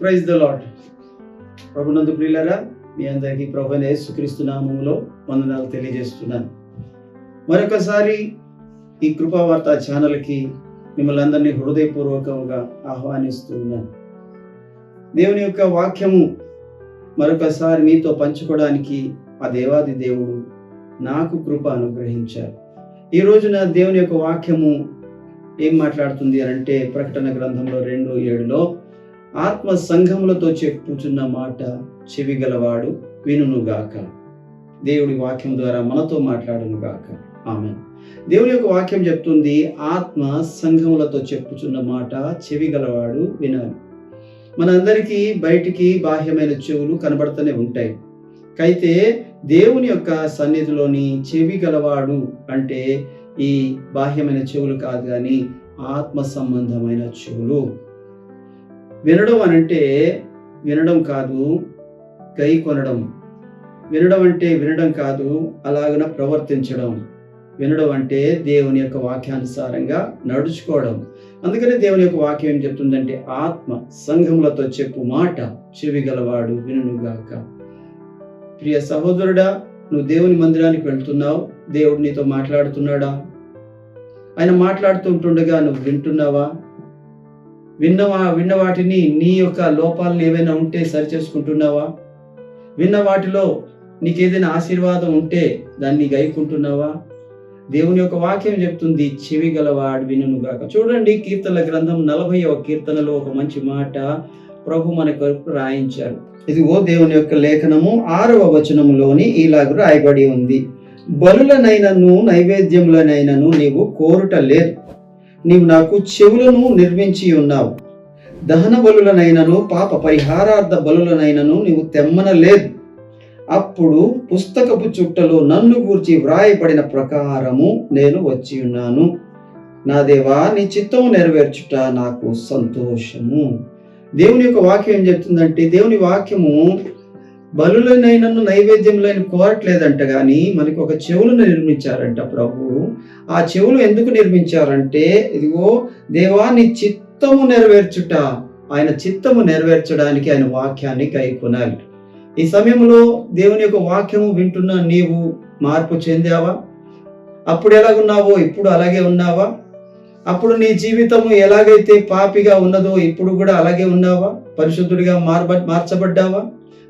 Praise the lord ప్రభునందు ప్రియులరా మీ అందరికీ ప్రభు యేసుక్రీస్తు నామంలో వందనాలు తెలియజేస్తున్నాను. మరొకసారి ఈ కృపావార్త ఛానల్కి మిమ్మల్ని అందరినీ హృదయపూర్వకంగా ఆహ్వానిస్తున్నాను దేవుని యొక్క వాక్యము మరొకసారి మీతో పంచుకోవడానికి ఆ దేవాది దేవుడు నాకు కృప అనుగ్రహించారు. ఈ రోజున దేవుని యొక్క వాక్యము ఏం మాట్లాడుతుంది అని అంటే ప్రకటన గ్రంథంలో రెండు ఏడులో ఆత్మ సంఘములతో చెప్పుచున్న మాట చెవిగలవాడు వినుగాక దేవుడి వాక్యం ద్వారా మనతో మాట్లాడును గాక ఆమె దేవుని యొక్క వాక్యం చెప్తుంది ఆత్మ సంఘములతో చెప్పుచున్న మాట చెవిగలవాడు వినాలి. మనందరికీ బయటికి బాహ్యమైన చెవులు కనబడుతూనే ఉంటాయి. అయితే దేవుని యొక్క సన్నిధిలోని చెవి గలవాడు అంటే ఈ బాహ్యమైన చెవులు కాదు కానీ ఆత్మ సంబంధమైన చెవులు. వినడం అనంటే వినడం కాదు కై కొనడం. వినడం అంటే వినడం కాదు అలాగన ప్రవర్తించడం. వినడం అంటే దేవుని యొక్క వాక్యానుసారంగా నడుచుకోవడం. అందుకనే దేవుని యొక్క వాక్యం ఏం చెప్తుందంటే ఆత్మ సంఘములతో చెప్పు మాట చెవి గలవాడు వినుగాక ప్రియ సహోదరుడా నువ్వు దేవుని మందిరానికి వెళ్తున్నావు దేవుడు నీతో మాట్లాడుతున్నాడా? ఆయన మాట్లాడుతుంటుండగా నువ్వు వింటున్నావా? విన్నవా విన్న వాటిని నీ యొక్క లోపాలను ఏవైనా ఉంటే సరి చేసుకుంటున్నావా విన్న వాటిలో నీకేదైనా ఆశీర్వాదం ఉంటే దాన్ని గైకుంటున్నావా? దేవుని యొక్క వాక్యం చెప్తుంది చెవి గలవాడు వినుగాక చూడండి కీర్తనల గ్రంథం నలభై ఒక కీర్తనలో ఒక మంచి మాట ప్రభు మన కొరకు రాయించారు. ఇదిగో దేవుని యొక్క లేఖనము ఆరవ వచనములోని ఇలాగ రాయబడి ఉంది. బలులనైనను నైవేద్యములనైనను నీవు కోరుట లేదు నీవు నాకు చెవులను నిర్మించి ఉన్నావు. దహన బలులనైనను పాప పరిహారార్థ బలులనైనను నీవు తెమ్మన లేదు అప్పుడు పుస్తకపు చుట్టలో నన్ను గూర్చి వ్రాయబడిన ప్రకారము నేను వచ్చి ఉన్నాను. నా దేవా నీ చిత్తము నెరవేర్చుట నాకు సంతోషము. దేవుని యొక్క వాక్యం ఏం చెప్తుందంటే దేవుని వాక్యము బలులనైనను నైవేద్యములైన కోరట్లేదంట కానీ మనకి ఒక చెవులను నిర్మించారంట ప్రభు. ఆ చెవులు ఎందుకు నిర్మించారంటే ఇదిగో దేవా నీ చిత్తము నెరవేర్చుట ఆయన చిత్తము నెరవేర్చడానికి ఆయన వాక్యాన్ని కైకొనాలి. ఈ సమయంలో దేవుని యొక్క వాక్యము వింటున్న నీవు మార్పు చెందావా? అప్పుడు ఎలాగున్నావో ఇప్పుడు అలాగే ఉన్నావా? అప్పుడు నీ జీవితము ఎలాగైతే పాపిగా ఉన్నదో ఇప్పుడు కూడా అలాగే ఉన్నావా? పరిశుద్ధుడిగా మార్బ మార్చబడ్డావా?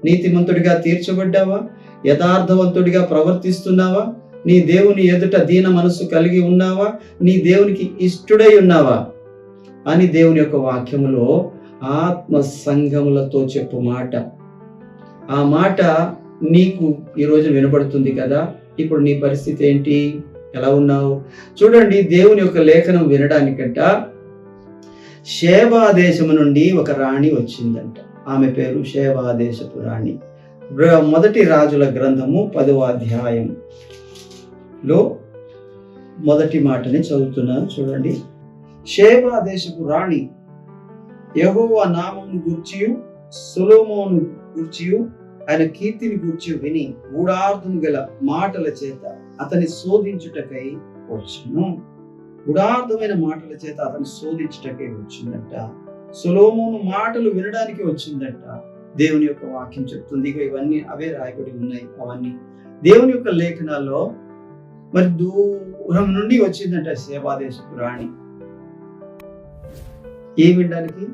నీతిమంతుడిగా తీర్చబడ్డావా? యథార్థవంతుడిగా ప్రవర్తిస్తున్నావా? నీ దేవుని ఎదుట దీన మనస్సు కలిగి ఉన్నావా? నీ దేవునికి ఇష్టడై ఉన్నావా? అని దేవుని యొక్క వాక్యములో ఆత్మ సంఘములతో చెప్పు మాట. ఆ మాట నీకు ఈరోజు వినబడుతుంది కదా? ఇప్పుడు నీ పరిస్థితి ఏంటి? ఎలా ఉన్నావు? చూడండి దేవుని యొక్క లేఖనం వినడానికంట శేవాదేశము నుండి ఒక రాణి వచ్చిందంట. ఆమె పేరు శేవాదేశపు రాణి మొదటి రాజుల గ్రంథము పదవ అధ్యాయంలో మొదటి మాటని చదువుతున్నాను చూడండి. శేవాదేశపు రాణి యెహోవా నామమును గూర్చియు సులోమోను గూర్చియు ఆయన కీర్తిని గూర్చి విని గూఢార్థము గల మాటల చేత అతని శోధించుటకై వచ్చును. గుడార్థమైన మాటల చేత అతను శోధించుటకై వచ్చిందంట సులోమును మాటలు వినడానికి వచ్చిందంట. దేవుని యొక్క వాక్యం చెప్తుంది. ఇక ఇవన్నీ అవే రాయబడి ఉన్నాయి. అవన్నీ దేవుని యొక్క లేఖనాల్లో మరి దూరం నుండి వచ్చిందంట సేవాదేశపు రాణి. ఏం వినడానికి?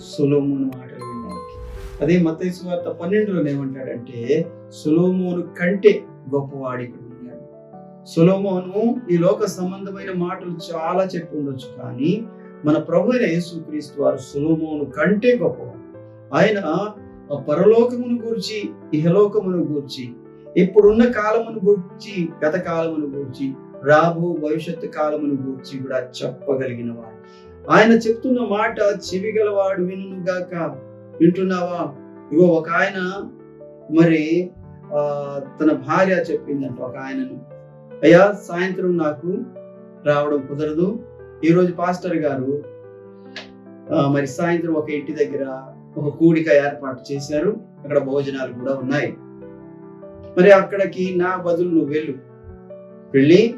సులోమును మాటలు వినడానికి. అదే మత్తయి వార్త పన్నెండులో ఏమంటాడంటే సొలోమోను కంటే గొప్పవాడి ఇక్కడ ఉన్నాడు. ఈ లోక సంబంధమైన మాటలు చాలా చెప్పి ఉండొచ్చు కానీ మన ప్రభు అయిన యేసుక్రీస్తు వారు సులోమోను కంటే గొప్పవాడు ఆయన పరలోకమును గూర్చి ఇహలోకమును గూర్చి ఇప్పుడున్న కాలమును గూర్చి గత కాలమును గూర్చి రాబో భవిష్యత్తు కాలమును గూర్చి కూడా చెప్పగలిగిన వాడు ఆయన చెప్తున్న మాట చెవిగలవాడు వినుగాక వింటున్నావా? ఇగో ఒక ఆయన మరి ఆ తన భార్య చెప్పిందంట ఒక ఆయనను. అయ్యా సాయంత్రం నాకు రావడం కుదరదు. ఈరోజు పాస్టర్ గారు మరి సాయంత్రం ఒక ఇంటి దగ్గర ఒక కూడిక ఏర్పాటు చేశారు. అక్కడ భోజనాలు కూడా ఉన్నాయి. మరి అక్కడికి నా బదులు నువ్వు వెళ్ళు. వెళ్ళి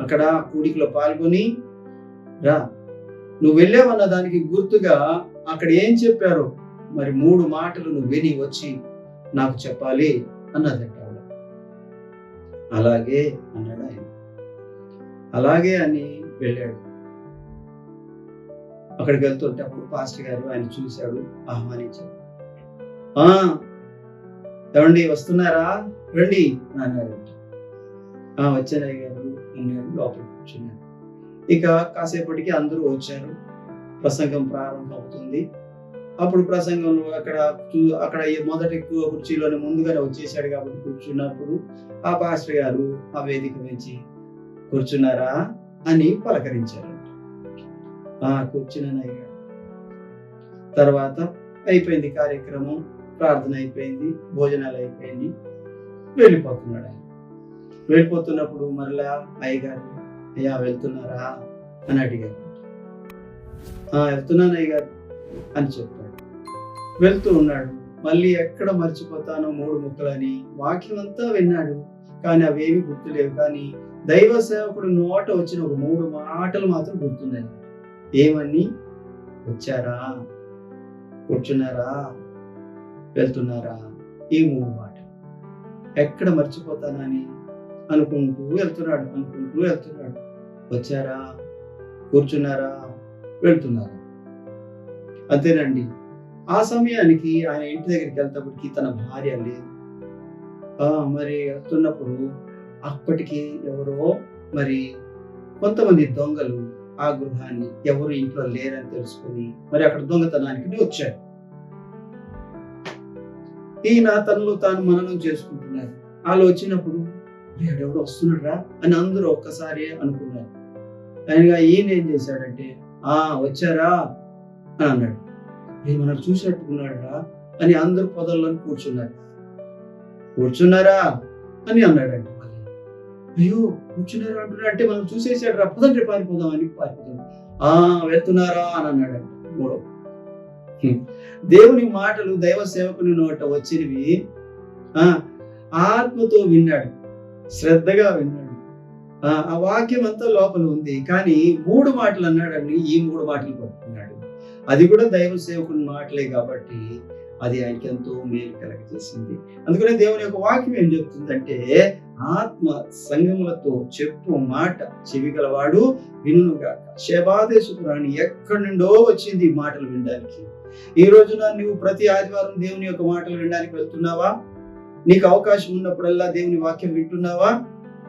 అక్కడ కూడికలో పాల్గొని రా. నువ్వు వెళ్ళావన్న దానికి గుర్తుగా అక్కడ ఏం చెప్పారో మరి మూడు మాటలు నువ్వు విని వచ్చి నాకు చెప్పాలి అన్నదట అలాగే అన్నాడు ఆయన. అలాగే అని వెళ్ళాడు. అక్కడికి వెళ్తుంటే అప్పుడు పాస్టర్ గారు ఆయన చూశాడు ఆహ్వానించాడు ఆ ఏమండి వస్తున్నారా? రండి అన్నాడు. ఆ వచ్చారయ్య గారు అన్నాడు లోపలికి కూర్చున్నాడు. ఇక కాసేపటికి అందరూ వచ్చారు. ప్రసంగం ప్రారంభం అవుతుంది. అప్పుడు ప్రసంగంలో అక్కడ అక్కడ మొదటి కుర్చీలోనే ముందుగానే వచ్చేసాడు కాబట్టి కూర్చున్నప్పుడు ఆ పాస్టర్ గారు ఆ వేదిక నుంచి కూర్చున్నారా? అని పలకరించారు ఆ కూర్చున్నాను అయ్యాడు తర్వాత అయిపోయింది కార్యక్రమం ప్రార్థన అయిపోయింది భోజనాలు అయిపోయింది వెళ్ళిపోతున్నాడు ఆయన. వెళ్ళిపోతున్నప్పుడు మరలా అయ్యగారు అయ్యా వెళ్తున్నారా? అని అడిగారు. "ఆ, వెళ్తున్నాను అయ్యగారు అని చెప్పాడు. వెళ్తూ ఉన్నాడు. మళ్ళీ ఎక్కడ మర్చిపోతానో మూడు ముక్కలని వాక్యం అంతా విన్నాడు. కానీ అవేమి గుర్తులేవు. కానీ దైవ సేవకుడు నోట వచ్చిన ఒక మూడు మాటలు మాత్రం గుర్తున్నాయి. ఏమని? వచ్చారా? కూర్చున్నారా? వెళ్తున్నారా? ఈ మూడు మాటలు. ఎక్కడ మర్చిపోతానని అనుకుంటూ వెళ్తున్నాడు అనుకుంటూ వెళ్తున్నాడు. వచ్చారా? కూర్చున్నారా? వెళ్తున్నారా. అంతేనండి. ఆ సమయానికి ఆయన ఇంటి దగ్గరికి వెళ్తేప్పటికి తన భార్య లేదు. ఆ మరి వెళ్తున్నప్పుడు అప్పటికి ఎవరో మరి కొంతమంది దొంగలు ఆ గృహాన్ని ఎవరు ఇంట్లో లేరని తెలుసుకుని మరి అక్కడ దొంగతనానికి వచ్చారు. ఈయన తనలో తాను మననం చేసుకుంటున్నారు. వాళ్ళు వచ్చినప్పుడు ఎవడో వస్తున్నాడురా అని అందరూ ఒక్కసారి అనుకున్నారు. ఆయనగా ఈయన ఏం చేశాడంటే ఆ వచ్చారా అని అన్నాడు. ఏమన్నా చూసేట్టుకున్నాడా అని అందరూ పొదల్లో కూర్చున్నారు. కూర్చున్నారా అని అన్నాడండి అయ్యో కూర్చున్నారు అంటున్నారు అంటే మనం చూసేసాడు రా పదండి పారిపోదాం అని పారిపోదాం. ఆ వెళ్తున్నారా అని అన్నాడు మూడో. దేవుని మాటలు దైవ సేవకుని నోట వచ్చినవి ఆ ఆత్మతో విన్నాడు శ్రద్ధగా విన్నాడు. ఆ ఆ వాక్యం అంతా లోపల ఉంది. కానీ మూడు మాటలు అన్నాడండి ఈ మూడు మాటలు పట్టుకున్నాడు అది కూడా దైవ సేవకుని మాటలే కాబట్టి అది ఆయనకి ఎంతో మేలు కలగజేసింది. అందుకనే దేవుని యొక్క వాక్యం ఏం చెప్తుందంటే ఆత్మ సంగములతో చెప్పు మాట చెవి గలవాడు వినుగాక. శబాదేశపు రాణి ఎక్కడి నుండో వచ్చింది ఈ మాటలు వినడానికి. ఈ రోజున నువ్వు ప్రతి ఆదివారం దేవుని యొక్క మాటలు వినడానికి వెళ్తున్నావా? నీకు అవకాశం ఉన్నప్పుడల్లా దేవుని వాక్యం వింటున్నావా?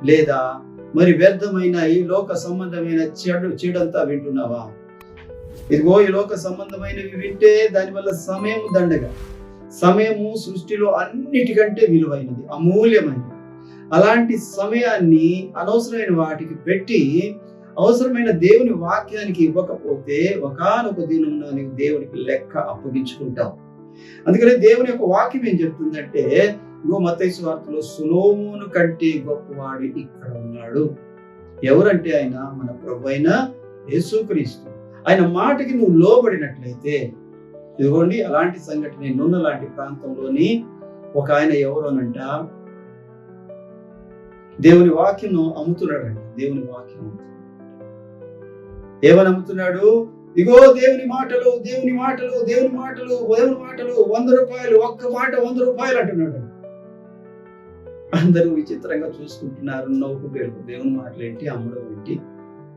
లేదా? మరి వ్యర్థమైన ఈ లోక సంబంధమైన చెడు చెడంతా వింటున్నావా? ఇదిగో ఈ లోక సంబంధమైనవి వింటే దానివల్ల సమయం దండగా. సమయము సృష్టిలో అన్నిటికంటే విలువైనది అమూల్యమైనది. అలాంటి సమయాన్ని అనవసరమైన వాటికి పెట్టి అవసరమైన దేవుని వాక్యానికి ఇవ్వకపోతే ఒకానొక దినం నీకు దేవునికి లెక్క అప్పగించుకుంటావు. అందుకనే దేవుని యొక్క వాక్యం ఏం చెప్తుందంటే ఇగో మతైసు వార్తలో సులోమును కంటే గొప్పవాడు ఇక్కడ ఉన్నాడు. ఎవరంటే ఆయన? మన ప్రభు అయిన యేసుక్రీస్తు. ఆయన మాటకి నువ్వు లోబడినట్లయితే ఇదిగోండి అలాంటి సంఘటన నున్న లాంటి ప్రాంతంలోని ఒక ఆయన ఎవరోనంట దేవుని వాక్యం అమ్ముతున్నాడండి. దేవుని వాక్యం అమ్ముతున్నాడు. ఏమని అమ్ముతున్నాడు? ఇగో దేవుని మాటలు దేవుని మాటలు దేవుని మాటలు దేవుని మాటలు వంద రూపాయలు ఒక్క మాట వంద రూపాయలు అంటున్నాడు. అందరూ విచిత్రంగా చూసుకుంటున్నారు నవ్వుకుంటారు దేవుని మాటలు ఏంటి అమ్మడం ఏంటి?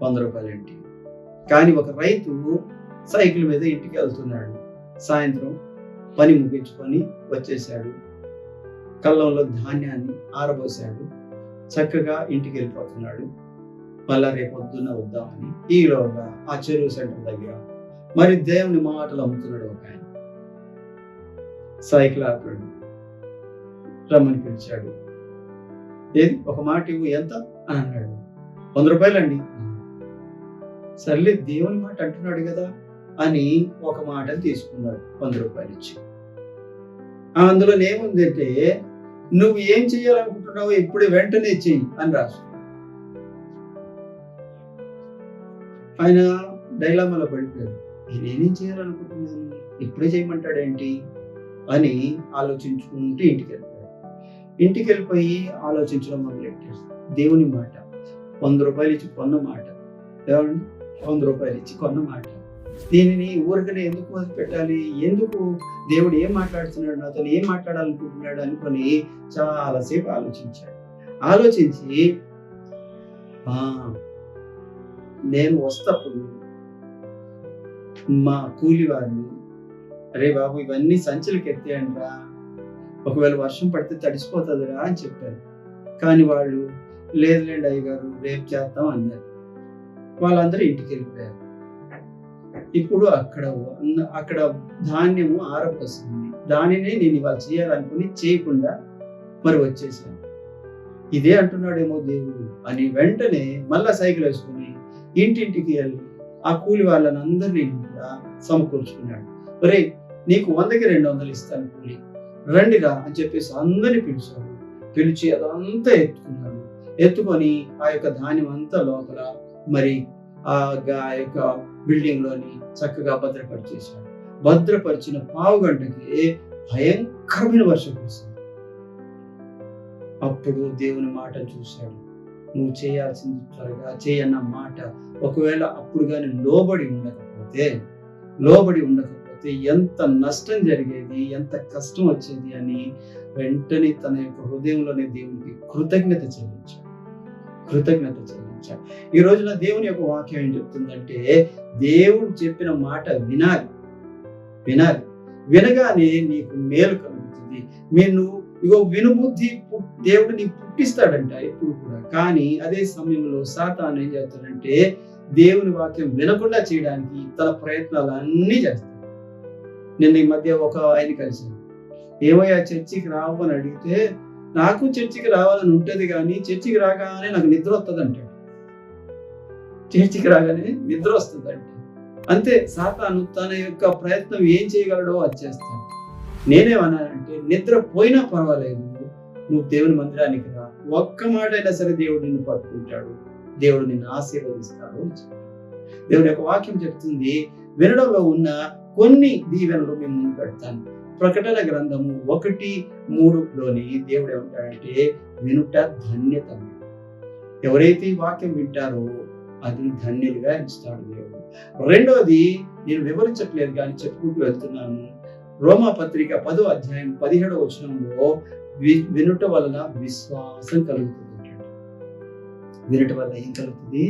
వంద రూపాయలు ఏంటి కానీ ఒక రైతు సైకిల్ మీద ఇంటికి వెళ్తున్నాడు. సాయంత్రం పని ముగించుకొని వచ్చేసాడు కళ్ళంలో ధాన్యాన్ని ఆరబోసాడు. చక్కగా ఇంటికి వెళ్ళిపోతున్నాడు. మళ్ళా రేపు పొద్దున్న వద్దామని ఈలోగా ఆ చెరువు సెంటర్ దగ్గర మరి దేవుని మాటలు అమ్ముతున్నాడు ఒక ఆయన. సైకిల్ ఆపాడు. రమ్మని పిలిచాడు. ఏది? ఒక మాట ఇవ్వు ఎంత? అని అన్నాడు. వంద రూపాయలండి. సర్లే దేవుని మాట అంటున్నాడు కదా అని ఒక మాటను తీసుకున్నాడు వంద రూపాయలు ఇచ్చి. అందులో అందులో ఏముందంటే నువ్వు ఏం చేయాలనుకుంటున్నావో ఇప్పుడు వెంటనే చెయ్యి అని రాసు. ఆయన డైలామాలో పడిపోయాడు. నేనేం చేయాలనుకుంటున్నాను ఇప్పుడే చేయమంటాడేంటి అని ఆలోచించుకుంటూ ఇంటికి వెళ్ళిపోయాడు. ఇంటికి వెళ్ళిపోయి ఆలోచించడం మొదలెట్టాడు దేవుని మాట వంద రూపాయలు ఇచ్చి కొన్న మాట. ఏమండి వంద రూపాయలు ఇచ్చి కొన్న మాట. దీనిని ఊరికనే ఎందుకు వదిలిపెట్టాలి? ఎందుకు దేవుడు ఏం మాట్లాడుతున్నాడు? నాతో ఏం మాట్లాడాలనుకుంటున్నాడు? అనుకొని చాలాసేపు ఆలోచించాడు. ఆలోచించి "ఆ, నేను వస్తప్పుడు మా కూలి వాళ్ళు అరే బాబు ఇవన్నీ సంచులకి ఎత్తేయండిరా. ఒకవేళ వర్షం పడితే తడిసిపోతుందిరా అని చెప్పారు. కానీ వాళ్ళు లేదులేండి అయ్య గారు రేపు చేద్దాం అన్నారు. వాళ్ళందరూ ఇంటికి వెళ్ళిపోయారు ఇప్పుడు అక్కడ అక్కడ ధాన్యము ఆరపోసింది దానినే నేను ఇవాళ చేయాలనుకుని చేయకుండా మరి వచ్చేసాను ఇదే అంటున్నాడేమో దేవుడు అని వెంటనే మళ్ళా సైకిల్ వేసుకుని ఇంటింటికి వెళ్ళి ఆ కూలి వాళ్ళని అందరినీ కూడా సమకూర్చుకున్నాడు. ఒరే నీకు వందకి రెండు వందలు ఇస్తాను కూలి. రండిరా అని చెప్పేసి అందరిని పిలిచాడు. పిలిచి అదంతా ఎత్తుకున్నాడు. ఎత్తుకొని ఆ యొక్క ధాన్యం అంతా లోపల మరి ఆ యొక్క బిల్డింగ్లోని చక్కగా భద్రపరిచేశాడు. భద్రపరిచిన పావు గంటకి భయంకరమైన వర్షం కురిసింది. అప్పుడు దేవుని మాట చూశాడు. నువ్వు చేయాల్సింది త్వరగా చేయన్న మాట ఒకవేళ అప్పుడు కానీ లోబడి ఉండకపోతే లోబడి ఉండకపోతే ఎంత నష్టం జరిగేది ఎంత కష్టం వచ్చేది అని వెంటనే తన యొక్క హృదయంలోనే దేవునికి కృతజ్ఞత చెల్లించాడు. కృతజ్ఞత చెల్లించాడు. ఈ రోజున దేవుని యొక్క వాక్యం ఏం చెప్తుందంటే దేవుడు చెప్పిన మాట వినాలి. వినాలి. వినగానే నీకు మేలు కలుగుతుంది. నేను ఇగో వినుబుద్ధి దేవుడు నీకు పుట్టిస్తాడంట ఎప్పుడు కూడా. కానీ అదే సమయంలో సాతాను ఏం చేస్తాడంటే దేవుని వాక్యం వినకుండా చేయడానికి తన ప్రయత్నాలు అన్నీ చేస్తాడు. నిన్న ఈ మధ్య ఒక ఆయన కలిసాను ఏమయ్యా చర్చికి రావు అని అడిగితే నాకు చర్చికి రావాలని ఉంటుంది కానీ చర్చికి రాగానే నాకు నిద్ర వస్తుంది చర్చికి రాగానే నిద్ర వస్తుందంట అంతే సాతాను తన యొక్క ప్రయత్నం ఏం చేయగలడో అది చేస్తాడు. నేనేమన్నానంటే నిద్ర పోయినా పర్వాలేదు. నువ్వు దేవుని మందిరానికి రా. ఒక్క మాట అయినా సరే దేవుడు నిన్ను పట్టుకుంటాడు. దేవుడు నిన్ను ఆశీర్వదిస్తాడు అని దేవుని యొక్క వాక్యం చెప్తుంది వినడంలో ఉన్న కొన్ని దీవెనలు మేము ముందు పెడతాను. ప్రకటన గ్రంథము ఒకటి మూడులోని దేవుడు ఏమంటాడంటే వినుట ధన్యత. ఎవరైతే ఈ వాక్యం వింటారో అతను ధన్యులుగా ఇస్తాడు దేవుడు. రెండవది నేను వివరించట్లేదు కానీ చెప్పుకుంటూ వెళ్తున్నాను. రోమా పత్రిక పదో అధ్యాయం పదిహేడవ వచనంలో వినుట వలన విశ్వాసం కలుగుతుంది వినుట వల్ల ఏం కలుగుతుంది?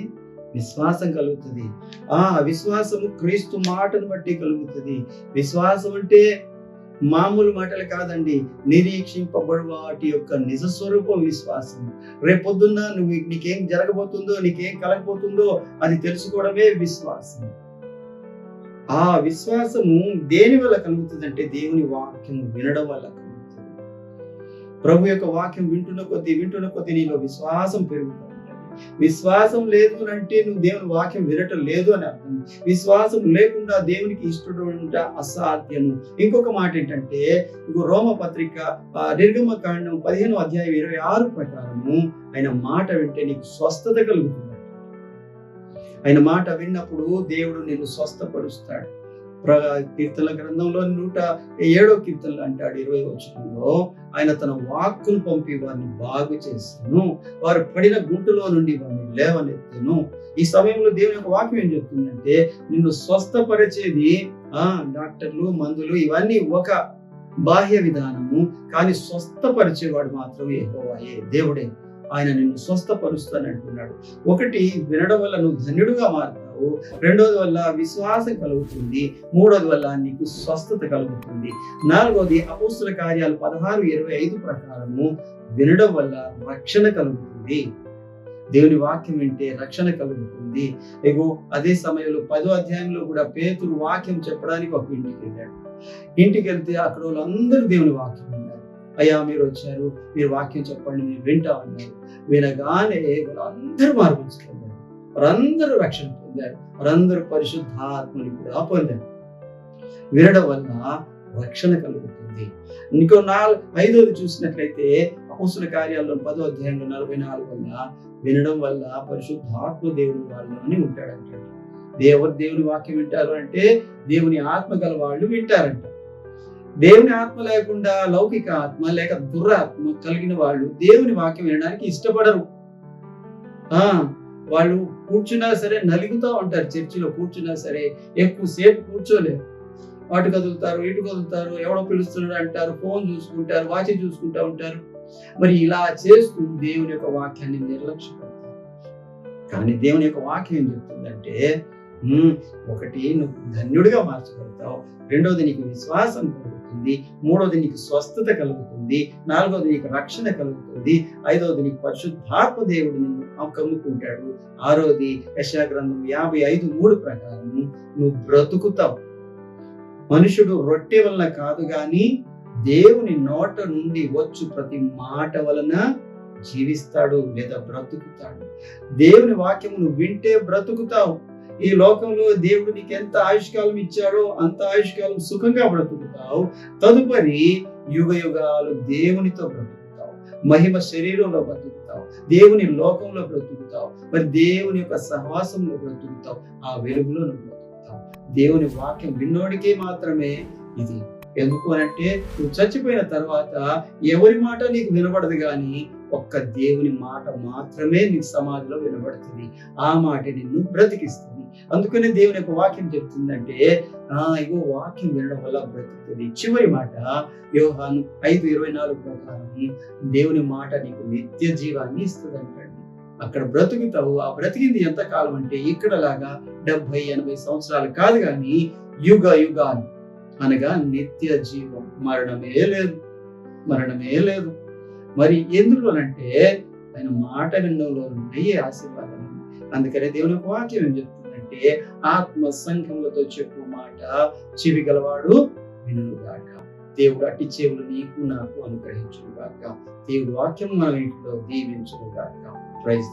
విశ్వాసం కలుగుతుంది. ఆ విశ్వాసము క్రీస్తు మాటను బట్టి కలుగుతుంది. విశ్వాసం అంటే మామూలు మాటలు కాదండి. నిరీక్షింపబడు వాటి యొక్క నిజ స్వరూపం విశ్వాసం. రేపొద్దున్న నువ్వు నీకేం జరగబోతుందో నీకేం కలగబోతుందో అది తెలుసుకోవడమే విశ్వాసం. ఆ విశ్వాసము దేని వల్ల కలుగుతుందంటే దేవుని వాక్యం వినడం వల్ల కలుగుతుంది. ప్రభు యొక్క వాక్యం వింటున్న కొద్దీ వింటున్న కొద్దీ నీలో విశ్వాసం పెరుగుతుంది. విశ్వాసం లేదు అంటే నువ్వు దేవుని వాక్యం వినటం లేదు అని అర్థం. విశ్వాసం లేకుండా దేవునికి ఇష్టం అసాధ్యము. ఇంకొక మాట ఏంటంటే రోమ పత్రిక ఆ, నిర్గమ కాండం పదిహేను అధ్యాయం ఇరవై ఆరు ప్రకారము ఆయన మాట వింటే నీకు స్వస్థత కలుగుతుంది ఆయన మాట విన్నప్పుడు దేవుడు నిన్ను స్వస్థపరుస్తాడు. కీర్తన గ్రంథంలో నూట ఏడో కీర్తనలు అంటాడు ఇరవై వచనంలో. ఆయన తన వాక్కును పంపి వారిని బాగు చేస్తాను వారు పడిన గుంటులో నుండి వారిని లేవనెత్తాను. ఈ సమయంలో దేవుని యొక్క వాక్యం ఏం చెప్తుందంటే నిన్ను స్వస్థపరిచేది ఆ డాక్టర్లు మందులు ఇవన్నీ ఒక బాహ్య విధానము. కానీ స్వస్థపరిచేవాడు మాత్రం ఏ దేవుడే. ఆయన నిన్ను స్వస్థపరుస్తానంటున్నాడు. ఒకటి వినడం వల్ల నువ్వు ధన్యుడుగా మారుతావు. రెండోది వల్ల విశ్వాసం కలుగుతుంది. మూడోది వల్ల నీకు స్వస్థత కలుగుతుంది. నాలుగోది అపోస్తుల కార్యాలు పదహారు ఇరవై ఐదు ప్రకారము వినడం వల్ల రక్షణ కలుగుతుంది. దేవుని వాక్యం వింటే రక్షణ కలుగుతుంది. ఇగో అదే సమయంలో పదో అధ్యాయంలో కూడా పేతురు వాక్యం చెప్పడానికి ఒక ఇంటికి వెళ్ళాడు. ఇంటికి వెళ్తే అక్కడ వాళ్ళందరూ దేవుని వాక్యం విన్నారు. అయ్యా మీరు వచ్చారు. మీరు వాక్యం చెప్పండి మీరు వింటా వినగానే వాళ్ళందరూ మార్పు వారందరూ రక్షణ పొందారు. వారందరూ పరిశుద్ధాత్మని కూడా పొందారు. వినడం వల్ల రక్షణ కలుగుతుంది. ఇంకో నాలుగు ఐదోది చూసినట్లయితే అపోసుల కార్యాల్లో పదో అధ్యాయంలో నలభై నాలుగు వల్ల వినడం వల్ల పరిశుద్ధాత్మ దేవుడు వాళ్ళని ఉంటాడంటాడు దేవుడు దేవుని వాక్యం వింటారు అంటే దేవుని ఆత్మ గల వాళ్ళు వింటారంట. దేవుని ఆత్మ లేకుండా లౌకిక ఆత్మ లేక దురాత్మ కలిగిన వాళ్ళు దేవుని వాక్యం వినడానికి ఇష్టపడరు. ఆ! వాళ్ళు కూర్చున్నా సరే నలుగుతూ ఉంటారు చర్చిలో కూర్చున్నా సరే ఎక్కువసేపు కూర్చోలేరు. అటు కదులుతారు ఇటు కదులుతారు ఎవడో పిలుస్తున్నాడు అంటారు ఫోన్ చూసుకుంటారు వాచి చూసుకుంటూ ఉంటారు. మరి ఇలా చేస్తూ దేవుని యొక్క వాక్యాన్ని నిర్లక్ష్యపడతారు కానీ దేవుని యొక్క వాక్యం ఏం చెప్తుందంటే ఒకటి నువ్వు ధన్యుడిగా మార్చబడతావు. రెండోది నీకు విశ్వాసం కలుగుతుంది. మూడోది నీకు స్వస్థత కలుగుతుంది. నాలుగోది నీకు రక్షణ కలుగుతుంది. ఐదవది నీకు పరిశుద్ధాత్మ దేవుడు నిన్ను కమ్ముకుంటాడు ఆరోది యశాగ్రంథం యాభై ఐదు మూడు ప్రకారం నువ్వు బ్రతుకుతావు. మనుషుడు రొట్టె వలన కాదు గాని దేవుని నోట నుండి వచ్చు ప్రతి మాట వలన జీవిస్తాడు లేదా బ్రతుకుతాడు. దేవుని వాక్యమును వింటే బ్రతుకుతావు. ఈ లోకంలో దేవుడు నీకు ఎంత ఆయుష్కాలం ఇచ్చాడో అంత ఆయుష్కాలం సుఖంగా బ్రతుకుతావు. తదుపరి యుగ యుగాలు దేవునితో బ్రతుకుతావు. మహిమ శరీరంలో బ్రతుకుతావు. దేవుని లోకంలో బ్రతుకుతావు. మరి దేవుని యొక్క సహవాసంలో బ్రతుకుతావు. ఆ వెలుగులో నువ్వు బ్రతుకుతావు. దేవుని వాక్యం విన్నోడికే మాత్రమే ఇది. ఎందుకు అంటే నువ్వు చచ్చిపోయిన తర్వాత ఎవరి మాట నీకు వినబడదు కానీ ఒక్క దేవుని మాట మాత్రమే నీకు సమాధిలో వినబడుతుంది. ఆ మాట నిన్ను బ్రతికిస్తుంది. అందుకనే దేవుని యొక్క వాక్యం చెప్తుందంటే ఆ ఇగో వాక్యం వినడం వల్ల బ్రతుకుతుంది. చివరి మాట యోహాను ఐదు ఇరవై నాలుగు ప్రకారం దేవుని మాట నీకు నిత్య జీవాన్ని ఇస్తుంది అంటాడు అక్కడ బ్రతుకుతావు ఆ బ్రతికింది ఎంత కాలం అంటే ఇక్కడ లాగా డెబ్బై ఎనభై సంవత్సరాలు కాదు కానీ యుగ యుగాలు. అనగా నిత్య జీవం మరణమే లేదు మరణమే లేదు. మరి ఎందులోనంటే ఆయన మాట విన్నలో అయ్యే ఆశీర్వాదం. అందుకనే దేవుని వాక్యం ఏం అంటే ఆత్మ సంఘములతో చెప్పు మాట చెవి గలవాడు వినుగాక. దేవుడు అట్టి చెవులు నీకు నాకు అనుగ్రహించుగాక దేవుడు వాక్యం మన ఇంట్లో దీవించుగాక ప్రైజ్